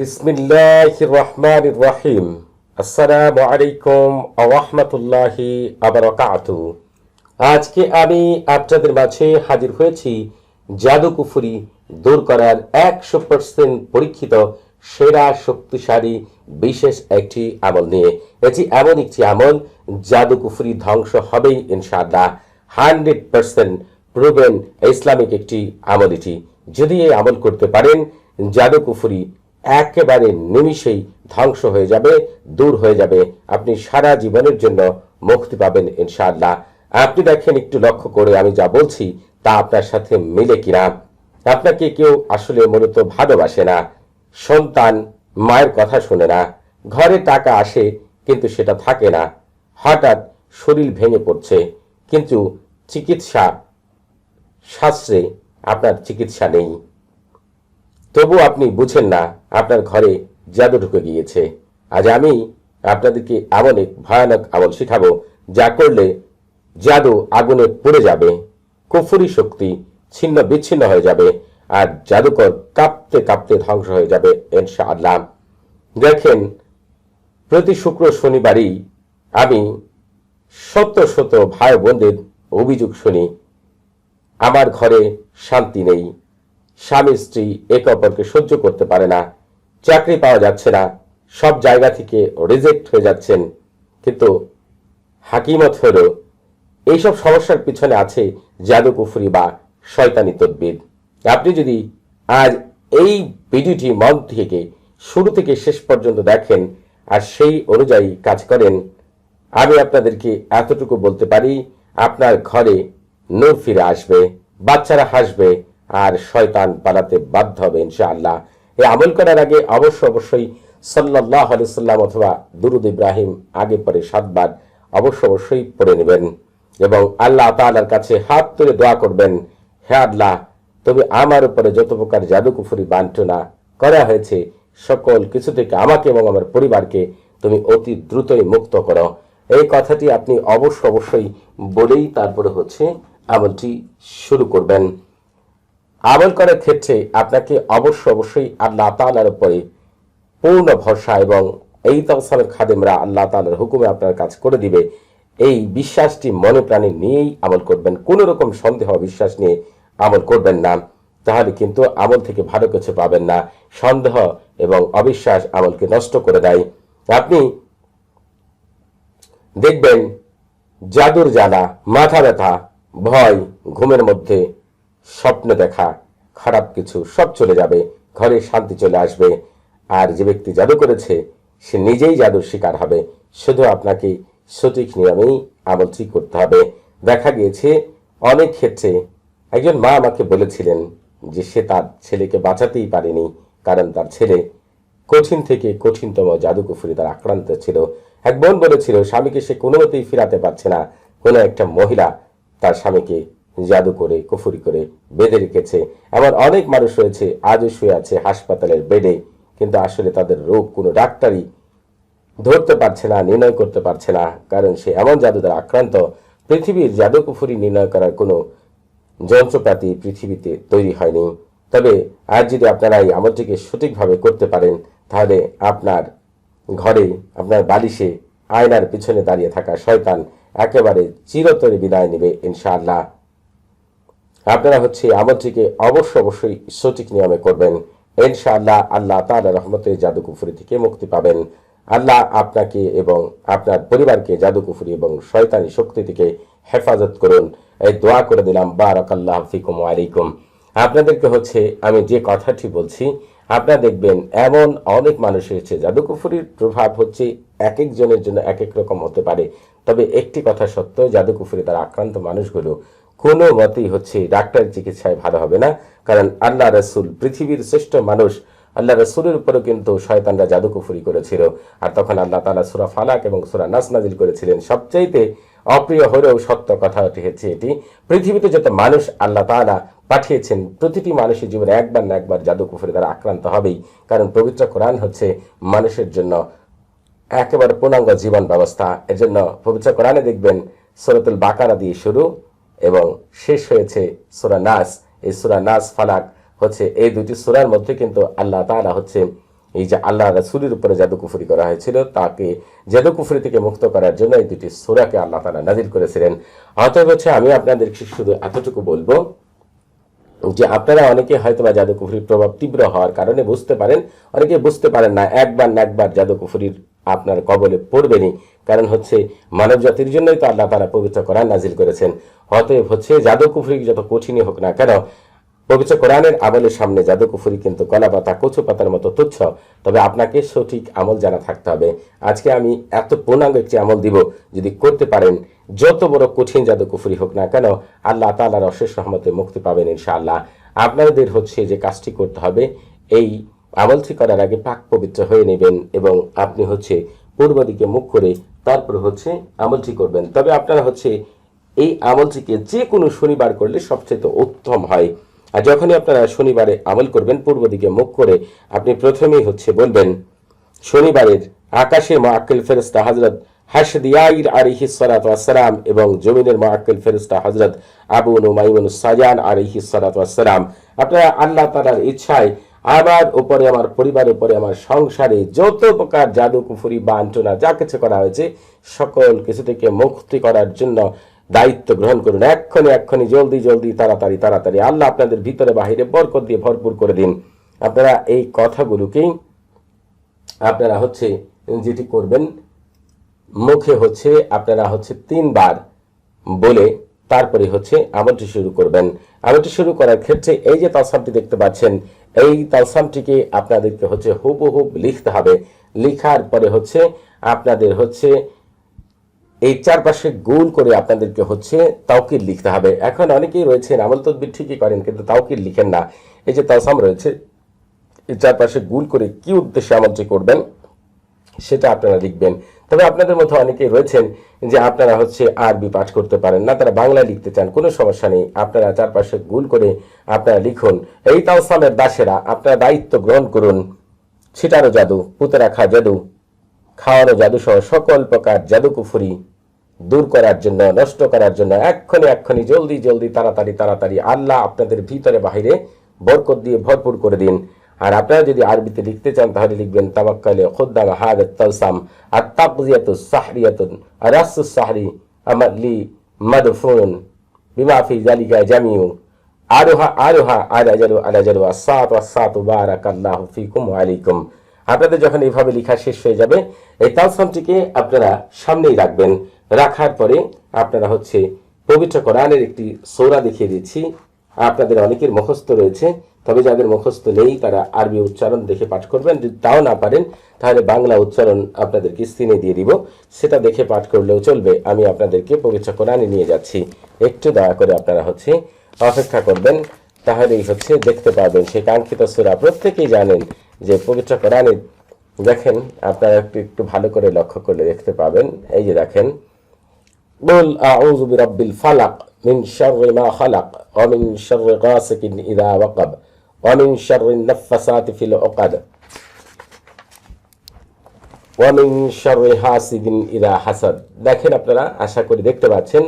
বিসমিল্লাহ রহমান আলাইকুম আহমতুল্লাহি আবরকাতু আজকে আমি আপনাদের মাঝে হাজির হয়েছি জাদু কুফুরি দূর করার একশো পার্সেন্ট পরীক্ষিত, সেরা, শক্তিশালী, বিশেষ একটি আমল নিয়ে। এটি এমন একটি আমল জাদু কুফুরি ধ্বংস হবেই ইনশাআল্লাহ। হান্ড্রেড পার্সেন্ট প্রুভেন ইসলামিক একটি আমল এটি। যদি এই আমল করতে পারেন জাদু কুফুরি একেবারে নিমিষেই ধ্বংস হয়ে যাবে, দূর হয়ে যাবে। আপনি সারা জীবনের জন্য মুক্তি পাবেন ইনশাআল্লাহ। আপনি দেখেন, একটু লক্ষ্য করে আমি যা বলছি, তা আপনার সাথে মিলে কিনা। আপনাকে কেউ আসলে মূলত ভালোবাসে না। সন্তান মায়ের কথা শোনে না। ঘরে টাকা আসে, কিন্তু সেটা থাকে না। হঠাৎ শরীর ভেঙে পড়ছে, কিন্তু চিকিৎসা শাস্ত্রে আপনার চিকিৎসা নেই। তবু আপনি বুঝেন না, আপনার ঘরে জাদু ঢুকে গিয়েছে। আজ আমি আপনাদেরকে এমন এক ভয়ানক আমল শিখাবো, যা করলে জাদু আগুনে পুড়ে যাবে, কুফুরি শক্তি ছিন্ন বিচ্ছিন্ন হয়ে যাবে, আর জাদুকর কাঁপতে কাঁপতে ধ্বংস হয়ে যাবে, ইনশাআল্লাহ। দেখেন, প্রতি শুক্র শনিবারই আমি শত শত ভাই বোনদের অভিযোগ শুনি, আমার ঘরে শান্তি নেই। স্বামী স্ত্রী একে অপরকে সহ্য করতে পারে না। চাকরি পাওয়া যাচ্ছে না। সব জায়গা থেকে রিজেক্ট হয়ে যাচ্ছেন। কিন্তু হাকিমত হল, এইসব সমস্যার পিছনে আছে জাদু কুফরি বা শয়তানি তদ্বির। আপনি যদি আজ এই ভিডিওটি মন থেকে, শুরু থেকে শেষ পর্যন্ত দেখেন আর সেই অনুযায়ী কাজ করেন, আমি আপনাদেরকে এতটুকু বলতে পারি, আপনার ঘরে নূর ফিরে আসবে, বাচ্চারা হাসবে আর শয়তান পালাতে বাধ্য হবে ইনশাআল্লাহ। এই আমল করার আগে অবশ্য অবশ্যই সাল্লাহ আলিয়াল্লাম অথবা দুরুদ ইব্রাহিম আগে পরে সাতবার অবশ্য অবশ্যই পড়ে নেবেন এবং আল্লাহ তাআলার কাছে হাত তুলে দোয়া করবেন, হে আল্লাহ, তুমি আমার উপরে যত প্রকার জাদুকুফুরি বান্টনা করা হয়েছে, সকল কিছু থেকে আমাকে এবং আমার পরিবারকে তুমি অতি দ্রুতই মুক্ত করো। এই কথাটি আপনি অবশ্য অবশ্যই বলেই তারপরে হচ্ছে আমলটি শুরু করবেন। আমল করার ক্ষেত্রে আপনাকে অবশ্য অবশ্যই আল্লাহ তালার উপরে পূর্ণ ভরসা এবং এই তফসালের খাদেমরা আল্লাহ তালার হুকুমে আপনার কাজ করে দিবে। এই বিশ্বাসটি মনে প্রাণে নিয়েই আমল করবেন। কোনো রকম সন্দেহ, বিশ্বাস নিয়ে আমল করবেন না। তাহলে কিন্তু আমল থেকে ভালো কিছু পাবেন না। সন্দেহ এবং অবিশ্বাস আমলকে নষ্ট করে দেয়। আপনি দেখবেন জাদুর জ্বালা, মাথা ব্যথা, ভয়, ঘুমের মধ্যে স্বপ্ন দেখা, খারাপ কিছু সব চলে যাবে, ঘরে শান্তি চলে আসবে। আর যে ব্যক্তি জাদু করেছে, সে নিজেই জাদুর শিকার হবে। শুধু আপনাকে সঠিক নিয়মেই আমলটি করতে হবে। দেখা গিয়েছে, অনেক ক্ষেত্রে একজন মা আমাকে বলেছিলেন যে সে তার ছেলেকে বাঁচাতেই পারেনি, কারণ তার ছেলে কঠিন থেকে কঠিনতম জাদুকুফুরি তার আক্রান্ত ছিল। এক বোন বলেছিল, স্বামীকে সে কোনো মতেই ফিরাতে পারছে না। কোনো একটা মহিলা তার স্বামীকে জাদু করে, কুফুরি করে বেঁধে রেখেছে। এমন অনেক মানুষ রয়েছে, আজও শুয়ে আছে হাসপাতালের বেডে, কিন্তু আসলে তাদের রোগ কোনো ডাক্তারই ধরতে পারছে না, নির্ণয় করতে পারছে না, কারণ সে এমন জাদু দ্বারা আক্রান্ত। পৃথিবীর জাদু কুফুরি নির্ণয় করার কোনো যন্ত্রপাতি পৃথিবীতে তৈরি হয়নি। তবে আজ যদি আপনারা এই আমলটিকে সঠিকভাবে করতে পারেন, তাহলে আপনার ঘরে, আপনার বালিশে, আয়নার পিছনে দাঁড়িয়ে থাকা শয়তান একেবারে চিরতরে বিদায় নেবে, ইনশাআল্লাহ। আপনারা হচ্ছে আমলটিকে অবশ্য অবশ্যই সঠিক নিয়মে করবেন। ইনশাআল্লাহ আল্লাহ তাআলা রহমতে জাদু কুফুরি থেকে মুক্তি পাবেন। আল্লাহ আপনাকে এবং আপনার পরিবারকে জাদু কুফুরি এবং শয়তানি শক্তি থেকে হেফাজত করুন। এই দোয়া করে দিলাম। বারাকাল্লাহ ফিকুম আলাইকুম। আপনাদেরকে হচ্ছে আমি যে কথাটি বলছি, আপনারা দেখবেন এমন অনেক মানুষ রয়েছে, জাদুকুফুরির প্রভাব হচ্ছে এক একজনের জন্য এক এক রকম হতে পারে। তবে একটি কথা সত্য, জাদুকুফুরি দ্বারা আক্রান্ত মানুষগুলো কোনো মতেই হচ্ছে ডাক্তার চিকিৎসায় ভালো হবে না, কারণ আল্লাহ রসুল পৃথিবীর শ্রেষ্ঠ মানুষ, আল্লাহ রসুলের উপরেও কিন্তু শয়তানরা জাদুকুফুরি করেছিল। আর তখন আল্লাহ তালা সুরা ফালাক এবং সুরা নাস নাজিল করেছিলেন। সবচাইতে অপ্রিয় হলেও সত্য কথা হচ্ছে এটি, পৃথিবীতে যত মানুষ আল্লাহ তালা পাঠিয়েছেন, প্রতিটি মানুষের জীবনে একবার না একবার জাদু কুফুরি দ্বারা আক্রান্ত হবেই। কারণ পবিত্র কোরআন হচ্ছে মানুষের জন্য একেবারে পূর্ণাঙ্গ জীবন ব্যবস্থা। এর জন্য পবিত্র কোরআনে দেখবেন সরতুল বাকারা দিয়ে শুরু এবং শেষ হয়েছে সুরা নাস। এই সুরা নাস ফালাক হচ্ছে এই দুটি সুরার মধ্যে কিন্তু আল্লাহ তালা হচ্ছে এই যে আল্লাহ রাসুলের উপরে জাদুকুফুরি করা হয়েছিল, তাকে জাদুকুফুরি থেকে মুক্ত করার জন্য এই দুটি সুরাকে আল্লাহ তালা নাজির করেছিলেন। অতএব হচ্ছে আমি আপনাদেরকে শুধু এতটুকু বলব যে আপনারা অনেকে হয়তো বা জাদুকুফুরির প্রভাব তীব্র হওয়ার কারণে বুঝতে পারেন, অনেকে বুঝতে পারেন না, একবার না একবার জাদুকুফুরির আপনার কবলে পড়বেনি কারণ হচ্ছে মানব জাতির জন্যই তো আল্লাহ তারা পবিত্র করা নাজিল করেছেন। অতএব হচ্ছে জাদুকুফুরি যত কঠিনই হোক না কেন পবিত্র কোরআনের আমলের সামনে জাদুকুফুরি কিন্তু কলা পাতা কচু পাতার মতো তুচ্ছ, তবে আপনাকে সঠিক আমল জানা থাকতে হবে। আজকে আমি এত পূর্ণাঙ্গ একটি আমল দিব, যদি করতে পারেন, যত বড় কঠিন জাদুকুফুরি হোক না কেন, আল্লাহ তালার অশেষ রহমতে মুক্তি পাবেন ইনশাআল্লাহ। আপনাদের হচ্ছে যে কাজটি করতে হবে, এই আমলটি করার আগে পাক পবিত্র হয়ে নেবেন এবং আপনি হচ্ছে পূর্ব দিকে মুখ করে তারপর হচ্ছে আমলটি করবেন। তবে আপনারা হচ্ছে এই আমলটিকে যে কোনো শনিবার করলে সবচেয়ে উত্তম হয়। আর যখনই আপনারা শনিবারে আমল করবেন, পূর্ব দিকে মুখ করে আপনি প্রথমেই হচ্ছে বলবেন, শনিবারের আকাশের মাআক্কেল ফেরেস্তা হজরত হাসদিয়াইর আলিহি সালাত ওয়াসালাম এবং জমিনের মাআক্কেল ফেরেস্তা হজরত আবু নুমাইমুন সাজান আলিহি সালাত ওয়াসালাম আপনারা আল্লাহ তালার ইচ্ছায় আমার উপরে, আমার পরিবারের উপরে, আমার সংসারে যত প্রকার জাদু কুফুরি বাঞ্ছনা, যা কিছু করা হয়েছে, সকল কিছু থেকে মুক্তি করার জন্য দায়িত্ব গ্রহণ করুন। এক্ষণি এক্ষণি, জলদি জলদি, তাড়াতাড়ি তাড়াতাড়ি। আল্লাহ আপনাদের ভিতরে বাহিরে বরকত দিয়ে ভরপুর করে দিন। আপনারা এই কথাগুলোকেই আপনারা হচ্ছে যেটি করবেন, মুখে হচ্ছে আপনারা হচ্ছে তিনবার বলে তারপরে হচ্ছে আমলটি শুরু করবেন। আমলটি শুরু করার ক্ষেত্রে এই যে তালসামটি দেখতে পাচ্ছেন, এই তালসামটিকে আপনাদেরকে হচ্ছে হুবহুব লিখতে হবে। লিখার পরে হচ্ছে আপনাদের হচ্ছে এই চারপাশে গোল করে আপনাদেরকে হচ্ছে তাওকির লিখতে হবে। এখন অনেকেই রয়েছেন, আমল তদবির ঠিকই করেন, কিন্তু তাওকির লিখেন না। এই যে তালসাম রয়েছে, এই চারপাশে গোল করে কি উদ্দেশ্যে আমলটি করবেন, সেটা আপনারা লিখবেন। তবে আপনাদের মধ্যে অনেকেই রয়েছেন যে আপনারা হচ্ছে আরবি পাঠ করতে পারেন না, তারা বাংলায় লিখতে চান, কোনো সমস্যা নেই, আপনারা চারপাশে গুল করে আপনারা লিখুন। এই তাওসামের দাসেরা, আপনারা দায়িত্ব গ্রহণ করুন। ছিটারো জাদু পুঁতে রাখা জাদু, খাওয়ারও জাদু সহ সকল প্রকার জাদুকুফুরি দূর করার জন্য, নষ্ট করার জন্য, এক্ষণি এক্ষণি জলদি জলদি, তাড়াতাড়ি তাড়াতাড়ি আল্লাহ আপনাদের ভিতরে বাহিরে বরকত দিয়ে ভরপুর করে দিন। আর আপনারা যদি আরবিতে লিখতে চান, তাহলে লিখবেন তাবাক্কালে খুদ্দাম হাদাত তালসাম আর রাসু সাহরি আমালি মাদফুন, বিমা ফি জালিকা জামিউ, আরোহা আরোহা আলাজালু আলাজালু আসাত আসাত, বারাকাল্লাহু ফিকুম আলাইকুম। আপনাদের যখন এইভাবে লেখা শেষ হয়ে যাবে, এই তালসামটিকে আপনারা সামনেই রাখবেন। রাখার পরে আপনারা হচ্ছে পবিত্র কোরআনের একটি সৌরা দেখিয়ে দিচ্ছি। আপনাদের অনেকের মুখস্থ রয়েছে, তবে যাদের মুখস্থ নেই তারা আরবি উচ্চারণ দেখে পাঠ করবেন। যদি তাও না পারেন, তাহলে বাংলা উচ্চারণ আপনাদেরকে স্ক্রিনে দিয়ে দিব। সেটা দেখে পাঠ করলেও চলবে। আমি আপনাদেরকে পবিত্র কোরআনে নিয়ে যাচ্ছি। একটু দয়া করে আপনারা হচ্ছে অপেক্ষা করবেন, তাহলেই হচ্ছে দেখতে পাবেন সেই কাঙ্ক্ষিত সুরা। প্রত্যেকেই জানেন যে পবিত্র কোরআনে দেখেন, আপনারা একটু একটু ভালো করে লক্ষ্য করলে দেখতে পাবেন। এই যে দেখেন قل أعوذ برب الفلق من شر ما خلق ومن شر غاسق إذا وقب ومن شر النفسات في العقد ومن شر حاسد إذا حسد দেখেন আপনারা আশা করি দেখতে পাচ্ছেন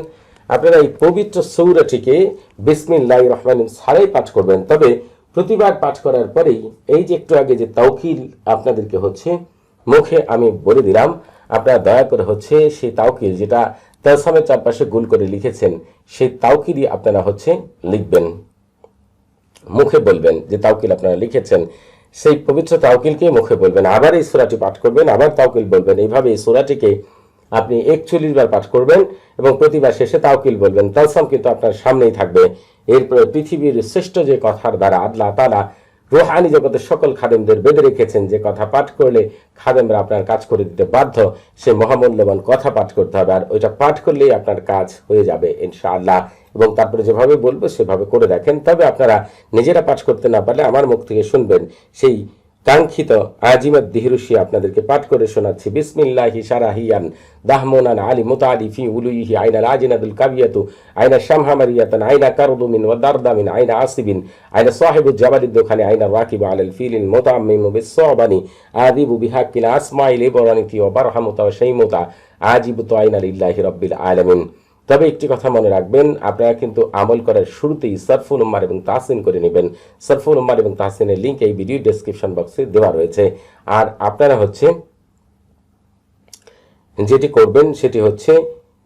আপনারা এই পবিত্র সৌরাটিকে বিসমিল্লাহ রহমান ছাড়াই পাঠ করবেন তবে প্রতিবার পাঠ করার পরেই এই যে একটু আগে যে তাওকিল আপনাদেরকে হচ্ছে মুখে আমি বলে দিলাম আপনারা দয়া করে হচ্ছে সেই তাওকিল যেটা তালসামের চারপাশে গুল করে লিখেছেন, সেই তাওকিলই আপনারা হচ্ছে লিখবেন, মুখে বলবেন যে তাওকিল আপনারা লিখেছেন। সেই পবিত্র তাওকিলকে মুখে বলবেন, আবার এই সুরাটি পাঠ করবেন, আবার তাওকিল বলবেন। এইভাবে এই সুরাটিকে আপনি একচল্লিশ বার পাঠ করবেন এবং প্রতিবার শেষে তাওকিল বলবেন। তালসাম কিন্তু আপনার সামনেই থাকবে। এরপরে পৃথিবীর শ্রেষ্ঠ যে কথার দ্বারা, আল্লাহ তালা রোহানি জগতে সকল খাদেমদের বেঁধে রেখেছেন যে কথা পাঠ করলে খাদেমরা আপনার কাজ করে দিতে বাধ্য। সে মহামূল্যবান কথা পাঠ করতে হবে আর ওইটা পাঠ করলেই আপনার কাজ হয়ে যাবে ইনশাআল্লাহ। এবং তারপরে যেভাবে বলব সেভাবে করে দেখেন। তবে আপনারা নিজেরা পাঠ করতে না পারলে আমার মুখ থেকে শুনবেন সেই কাঙ্ক্ষিত আজিমত দিহরুশি আপনাদেরকে পাঠ করে শোনাচ্ছি। বিসমিল্লাহি সারাহিয়ান দাহমোনান আলী মুতালি ফি উলুইহি আইনা রাজিনাদুল কাবিয়াতু আইনা শামহামারিয়াতান আইনা কারদুমিন ওয়া দারদামিন আইনা আসিবিন আইনা সাহিবুল জাবালিদ দোখানে আইনা রাকিবু আলাল ফিলিল মুতাম্মিমু বিসসাবানি আদিবু বিহাক্কিল আসমাইল ইবরানিতি ওয়া বারহামুতা ওয়া শাইমুতা। আজিবু তো আইনা লিল্লাহি রাব্বিল আলামিন। তবে একটি কথা মনে রাখবেন, আপনারা কিন্তু আমল করার শুরুতেই সারফুল উম্মার এবং তাহসিন করে নেবেন। সারফুল উম্মার এবং তাহসিনের লিঙ্ক এই ভিডিও ডেসক্রিপশন বক্সে দেওয়া রয়েছে। আর আপনারা হচ্ছে যেটি করবেন সেটি হচ্ছে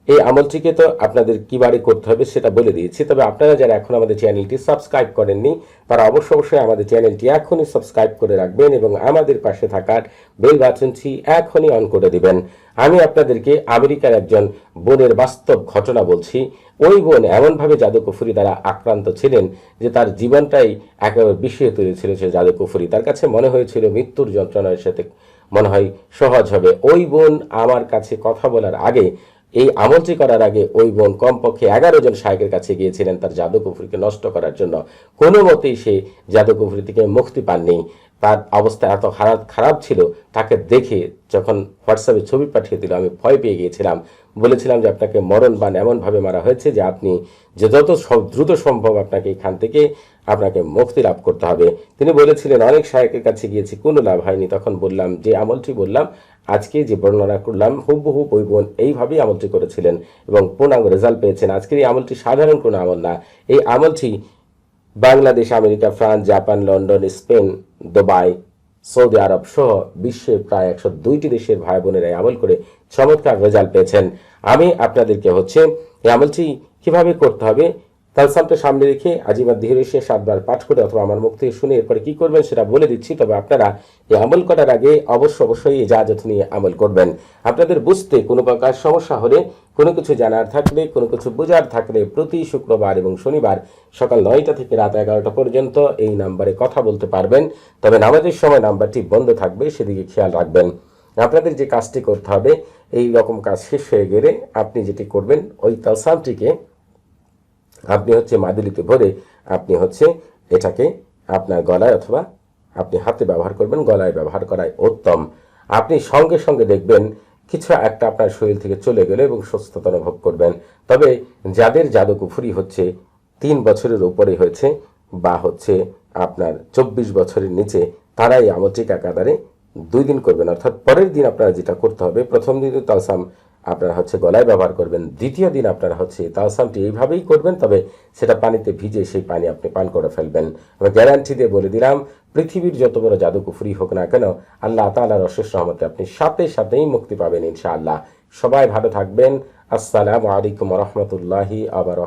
এই আমলটিকে তো আপনাদের কিবারে করতে হবে সেটা বলে দিয়েছি। তবে আপনারা যারা এখন আমাদের চ্যানেলটি সাবস্ক্রাইব করেননি, তারা অবশ্য অবশ্যই আমাদের চ্যানেলটি এখনই সাবস্ক্রাইব করে রাখবেন এবং আমাদের পাশে থাকার বেল বাটনটি এখনই অন করে দিবেন। আমি আপনাদেরকে আমেরিকার একজন বোনের বাস্তব ঘটনা বলছি। ওই বোন এমনভাবে জাদুকুফুরি দ্বারা আক্রান্ত ছিলেন যে তার জীবনটাই একেবারে বিষিয়ে তুলেছিল সে জাদুকুফুরি। তার কাছে মনে হয়েছিল মৃত্যুর যন্ত্রণার সাথে মনে হয় সহজ হবে। ওই বোন আমার কাছে কথা বলার আগে এই আমলটি করার আগে ওই বোন কমপক্ষে এগারো জন শায়কের কাছে গিয়েছিলেন তার জাদুকুফুরিকে নষ্ট করার জন্য। কোনো মতেই সে জাদুকুফুরি থেকে মুক্তি পাননি। তার অবস্থা এত খারাপ খারাপ ছিল, তাকে দেখে যখন হোয়াটসঅ্যাপে ছবি পাঠিয়ে দিল, আমি ভয় পেয়ে গিয়েছিলাম। বলেছিলাম যে আপনাকে মরণ বান এমনভাবে মারা হয়েছে যে আপনি যে যত দ্রুত সম্ভব আপনাকে এখান থেকে আপনাকে মুক্তি লাভ করতে হবে। তিনি বলেছিলেন, অনেক শায়কের কাছে গিয়েছি, কোনো লাভ হয়নি। তখন বললাম, যে আমলটি বললাম, আজকে যে বর্ণনা করলাম, হুবহু ওই বোন এইভাবেই আমলটি করেছিলেন এবং পূর্ণাঙ্গ রেজাল্ট পেয়েছেন। আজকের এই আমলটি সাধারণ কোনো আমল না। এই আমলটি Bangladesh, America, France, Japan, London, Spain, Dubai, Saudi Arab সহ বিশ্বের প্রায় একশো দুইটি দেশের ভাই বোনেরা আমল করে চমৎকার রেজাল্ট পেয়েছেন। আমি আপনাদেরকে হচ্ছে এই আমলটি কীভাবে করতে হবে তালসামটা সামনে রেখে আজিমার দিহরেশিয়া সাতবার পাঠ করে অথবা আমার মুখ থেকে শুনে এরপরে কি করবেন সেটা বলে দিচ্ছি, তবে আপনারা এই আমল করার আগে অবশ্য অবশ্যই ইজাজত নিয়ে আমল করবেন। আপনাদের বুঝতে কোনো প্রকার সমস্যা হলে, কোনো কিছু জানার থাকলে, কোনো কিছু বোঝার থাকলে প্রতি শুক্রবার এবং শনিবার সকাল নয়টা থেকে রাত এগারোটা পর্যন্ত এই নাম্বারে কথা বলতে পারবেন। তবে নামাজের সময় নাম্বারটি বন্ধ থাকবে, সেদিকে খেয়াল রাখবেন। আপনাদের যে কাজটি করতে হবে, এই রকম কাজ শেষ হয়ে গেলে আপনি যেটি করবেন, ওই তালসামটিকে আপনি হচ্ছে মাদুলিতে ভরে আপনি হচ্ছে এটাকে আপনার গলায় অথবা আপনি হাতে ব্যবহার করবেন, গলায় ব্যবহার করাই উত্তম। আপনি সঙ্গে সঙ্গে দেখবেন কিছু একটা আপনার শরীর থেকে চলে গেলে এবং সুস্থতা অনুভব করবেন। তবে যাদের জাদুকুফুরি হচ্ছে তিন বছরের উপরে হয়েছে বা হচ্ছে আপনার চব্বিশ বছরের নিচে, তারাই আমলটিক একাধারে দুই দিন করবেন। অর্থাৎ পরের দিন আপনারা যেটা করতে হবে, প্রথম দিন তালসাম আপনারা হচ্ছে গলায় ব্যবহার করবেন। দ্বিতীয় দিন আপনারা হচ্ছে তালসামটি এইভাবেই করবেন, তবে সেটা পানিতে ভিজে সেই পানি আপনি পান করে ফেলবেন। আমি গ্যারান্টি দিয়ে বলে দিলাম, পৃথিবীর যত বড় জাদুকুফুরি হোক না কেন, আল্লাহ তালার অশেষ রহমতে আপনি সাথে সাথেই মুক্তি পাবেন ইনশাআল্লাহ। সবাই ভালো থাকবেন। আসসালামু আলাইকুম রহমতুল্লাহি আবার